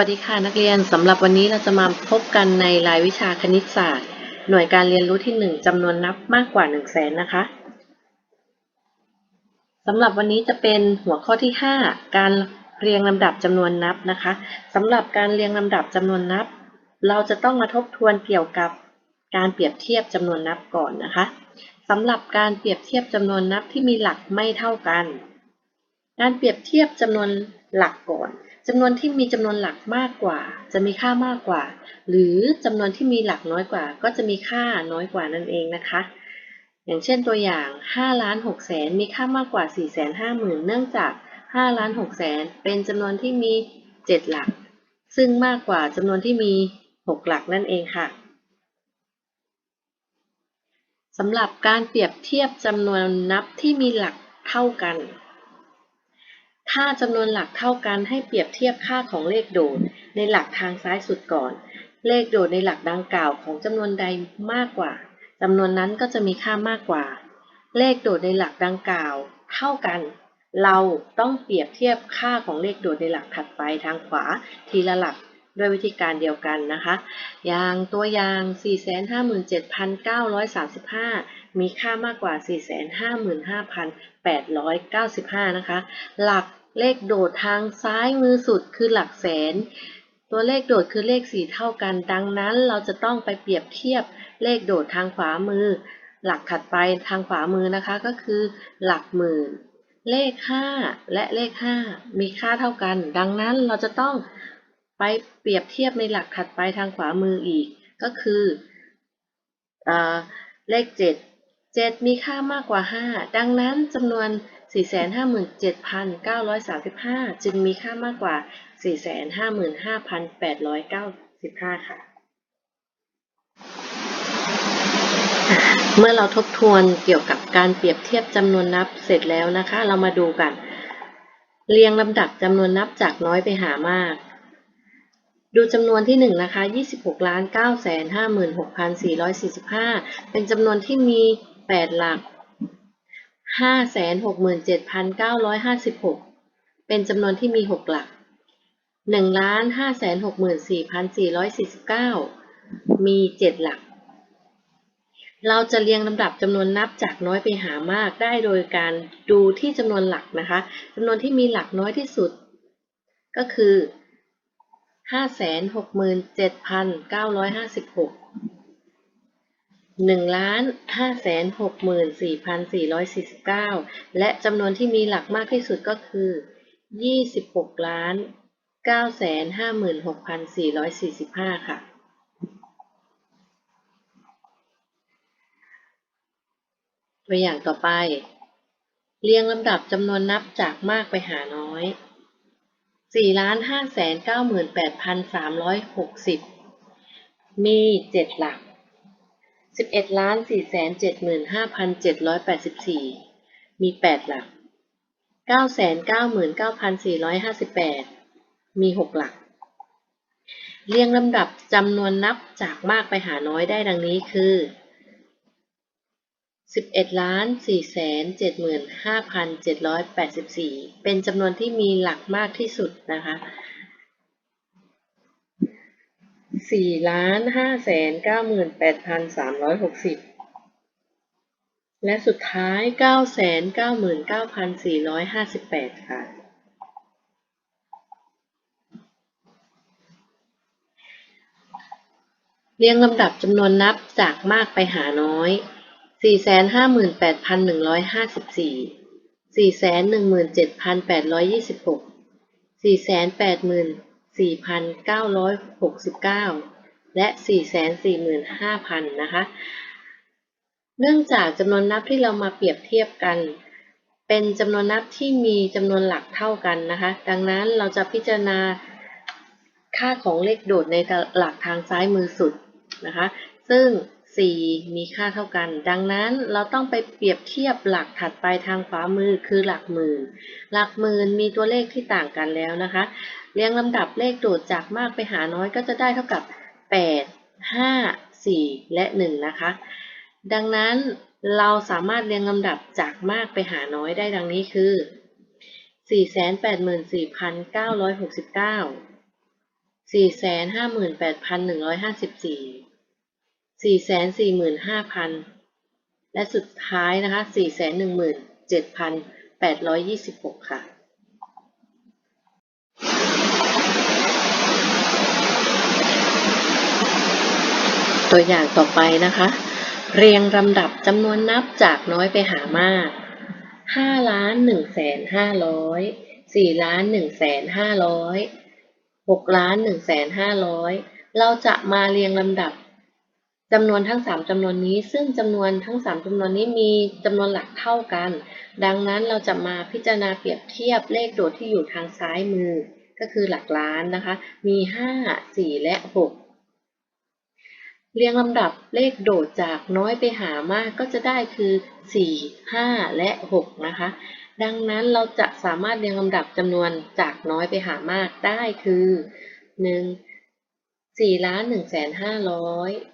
วัสดีค่ะนักเรียนสำหรับวันนี้เราจะมาพบกันในรายวิชาคณิตศาสตร์ หน่วยการเรียนรู้ที่ 1จำนวนนับมากกว่า 1 0 0 0 0แสนนะคะสำหรับวันนี้จะเป็นหัวข้อที่ 5 การเรียงลำดับจำนวนนับนะคะสำหรับการเรียงลำดับจำนวนนับ เราจะต้องมาทบทวนเกี่ยวกับการเปรียบเทียบจำนวนนับก่อนนะคะสำหรับการเปรียบเทียบจำนวนนับที่มีหลักไม่เท่ากัน การเปรียบเทียบจำนวนหลักก่อน จำนวนที่มีจำนวนหลักมากกว่า จะมีค่ามากกว่า หรือจำนวนที่มีหลักน้อยกว่า ก็จะมีค่าน้อยกว่านั่นเองนะคะ อย่างเช่นตัวอย่าง5ล้าน6แสนมีค่ามากกว่า 4 5 0 0 0 0 เนื่องจาก5ล้าน6แสนเป็นจำนวนที่มี 7 หลัก ซึ่งมากกว่าจำนวนที่มี 6 หลักนั่นเองค่ะสำหรับการเปรียบเทียบจำนวนนับที่มีหลักเท่ากัน ถ้าจำนวนหลักเท่ากันให้เปรียบเทียบค่าของเลขโดดในหลักทางซ้ายสุดก่อน เลขโดดในหลักดังกล่าวของจำนวนใดมากกว่าจำนวนนั้นก็จะมีค่ามากกว่า เลขโดดในหลักดังกล่าว เท่ากัน เราต้องเปรียบเทียบค่าของเลขโดดในหลักถัดไปทางขวาทีละหลักด้วยวิธีการเดียวกันนะคะ อย่างตัวอย่าง 457,935 มีค่ามากกว่า 455,895 นะคะ หลัก เลขโดดทางซ้ายมือสุดคือหลักแสน ตัวเลขโดดคือเลขสี่เท่ากัน ดังนั้นเราจะต้องไปเปรียบเทียบเลขโดดทางขวามือ หลักถัดไปทางขวามือนะคะก็คือ หลักหมื่น เลข 5 และเลข 5 มีค่าเท่ากัน ดังนั้นเราจะต้องไปเปรียบเทียบในหลักถัดไปทางขวามืออีก ก็คืออเลข 7 7 มีค่ามากกว่า 5 ดังนั้นจำนวน 457,935 จึงมีค่ามากกว่า 455,895 ค่ะ เมื่อเราทบทวนเกี่ยวกับการเปรียบเทียบจำนวนนับเสร็จแล้วนะคะ เรามาดูกัน เรียงลำดับจำนวนนับจากน้อยไปหามาก ดูจำนวนที่1นะคะ 26ล้าน9 5 6 4 4 5 เป็นจำนวนที่มี 8 หลัก 567,956 เป็นจำนวนที่มี 6 หลัก1ล้าน564,449 มี 7 หลัก เราจะเรียงลำดับจำนวนนับจากน้อยไปหามากได้โดยการดูที่จำนวนหลักนะคะจำนวนที่มีหลักน้อยที่สุด ก็คือห้าแสน หนึ่งล้านห้าแสนหกหมื่นสี่พันสี่ร้อยสี่สิบเก้าและจำนวนที่มีหลักมากที่สุดก็คือยี่สิบหกล้านเก้าแสนห้าหมื่นหกพันสี่ร้อยสี่สิบห้าค่ะ ตัวอย่างต่อไป เรียงลำดับจำนวนนับจากมากไปหาน้อยสี่ล้านห้าแสนเก้าหมื่นแปดพันสามร้อยหกสิบมีเจ็ดหลัก สิบเอ็ดล้านสี่แสนเจ็ดหมื่นห้าพันเจ็ดร้อยแปดสิบสี่มีแปดหลักเก้าแสนเก้าหมื่นเก้าพันสี่ร้อยห้าสิบแปดมีหกหลัก เรียงลำดับจำนวนนับจากมากไปหาน้อยได้ดังนี้คือ 11ล้าน4แสน75,784 เป็นจำนวนที่มีหลักมากที่สุดนะคะ 4ล้าน5แสน98,360และสุดท้าย9แสน99,458ค่ะ เรียงลำดับจำนวนนับจากมากไปหาน้อยสี่แสนห้าหมื่นแปดพันหนึ่งร้อยห้าสิบสี่สี่แสนหนึ่งหมื่นเจ็ดพันแปดร้อยยี่สิบหกสี่แสนแปดหมื่น บเก้าและสี่แสนสี่หมื่นห้าพันนะคะ เนื่องจากจำนวนนับที่เรามาเปรียบเทียบกัน เป็นจำนวนนับที่มีจำนวนหลักเท่ากันนะคะ ดังนั้นเราจะพิจารณาค่าของเลขโดดในหลักทางซ้ายมือสุดนะคะ ซึ่ง 4 มีค่าเท่ากัน ดังนั้นเราต้องไปเปรียบเทียบหลักถัดไปทางขวามือคือหลักหมื่น หลักหมื่นมีตัวเลขที่ต่างกันแล้วนะคะ เรียงลำดับเลขโดดจากมากไปหาน้อยก็จะได้เท่ากับ 8 5 4 และ 1 นะคะ ดังนั้นเราสามารถเรียงลำดับจากมากไปหาน้อยได้ดังนี้คือ 484,969สี่แสี่แสนสี่หมื่นห้าพันและสุดท้ายนะคะสี่แสนหนึ่งหมื่นเจ็ดพันแปดร้อยยี่สิบหกค่ะตัวอย่างต่อไปนะคะ เรียงลำดับจำนวนนับจากน้อยไปหามากห้าล้านหนึ่งแสนห้าร้อยสี่ล้านหนึ่งแสนห้าร้อยหกล้านหนึ่งแสนห้าร้อยเราจะมาเรียงลำดับ จำนวนทั้ง 3 จำนวนนี้ ซึ่งจำนวนทั้ง 3 จำนวนนี้มีจำนวนหลักเท่ากัน ดังนั้นเราจะมาพิจารณาเปรียบเทียบเลขโดดที่อยู่ทางซ้ายมือ ก็คือหลักล้านนะคะ มี 5 4 และ 6 เรียงลำดับเลขโดดจากน้อยไปหามากก็จะได้คือ 4 5 และ 6 นะคะ ดังนั้นเราจะสามารถเรียงลำดับจำนวนจากน้อยไปหามากได้คือ 1 4ล้าน1 5 0 0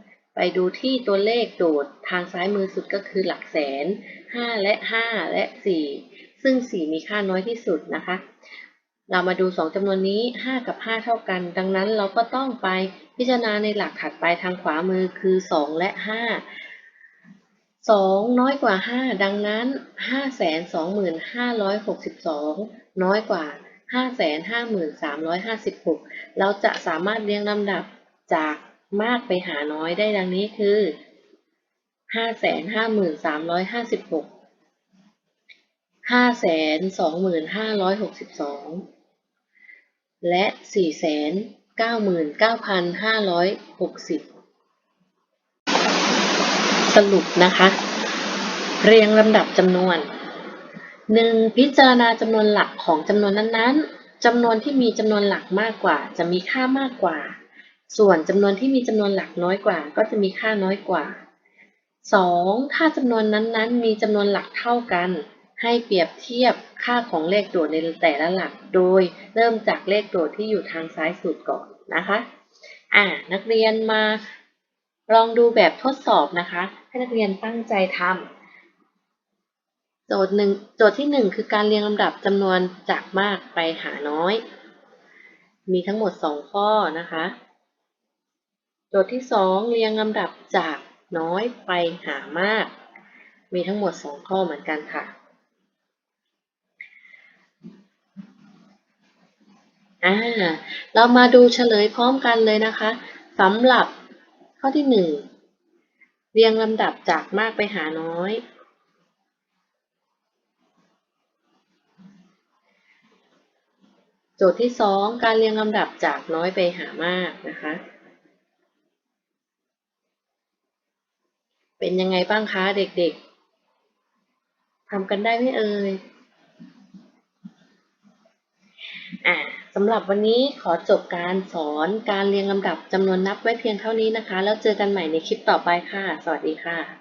ดูที่ตัวเลขโดดทางซ้ายมือสุดก็คือหลักแสนห้าและห้าและสี่ซึ่งสี่มีค่าน้อยที่สุดนะคะ เรามาดู 2จำนวนนี้ 5 กับ 5 เท่ากัน ดังนั้นเราก็ต้องไปพิจารณาในหลักถัดไปทางขวามือคือ 2 และ 5 2 น้อยกว่า 5 ดังนั้น 525,562 น้อยกว่า 5,5356 เราจะสามารถเรียงลำดับจาก มากไปหาน้อยได้ดังนี้คือ 553,356ห้าแสนสองหมื่นห้าร้อยหกสิบสองและสี่แสนเก้าหมื่นเก้าพันห้าร้อยหกสิบสรุปนะคะ เรียงลำดับจำนวนหนึ่งพิจารณาจำนวนหลักของจำนวนนั้นๆจำนวนที่มีจำนวนหลักมากกว่า จะมีค่ามากกว่า ส่วนจำนวนที่มีจำนวนหลักน้อยกว่า ก็จะมีค่าน้อยกว่า 2. ถ้าจำนวนนั้นๆ มีจำนวนหลักเท่ากัน ให้เปรียบเทียบค่าของเลขโดดในแต่ละหลัก โดยเริ่มจากเลขโดดที่อยู่ทางซ้ายสุดก่อนนะคะอ่านักเรียนมาลองดูแบบทดสอบนะคะ ให้นักเรียนตั้งใจทำโจทย์หนึ่งโจทย์ที่หนึ่งคือการเรียงลำดับจำนวนจากมากไปหาน้อย มีทั้งหมดสองข้อนะคะ โจทย์ที่สองเรียงลำดับจากน้อยไปหามาก มีทั้งหมดสองข้อเหมือนกันค่ะอ่าเรามาดูเฉลยพร้อมกันเลยนะคะสำหรับข้อที่หนึ่งเรียงลำดับจากมากไปหาน้อย โจทย์ที่สองการเรียงลำดับจากน้อยไปหามากนะคะ เป็นยังไงบ้างคะเด็กๆทำกันได้ไหมเอ่ยอ่าสำหรับวันนี้ขอจบการสอนการเรียงลำดับจำนวนนับไว้เพียงเท่านี้นะคะ แล้วเจอกันใหม่ในคลิปต่อไปค่ะ สวัสดีค่ะ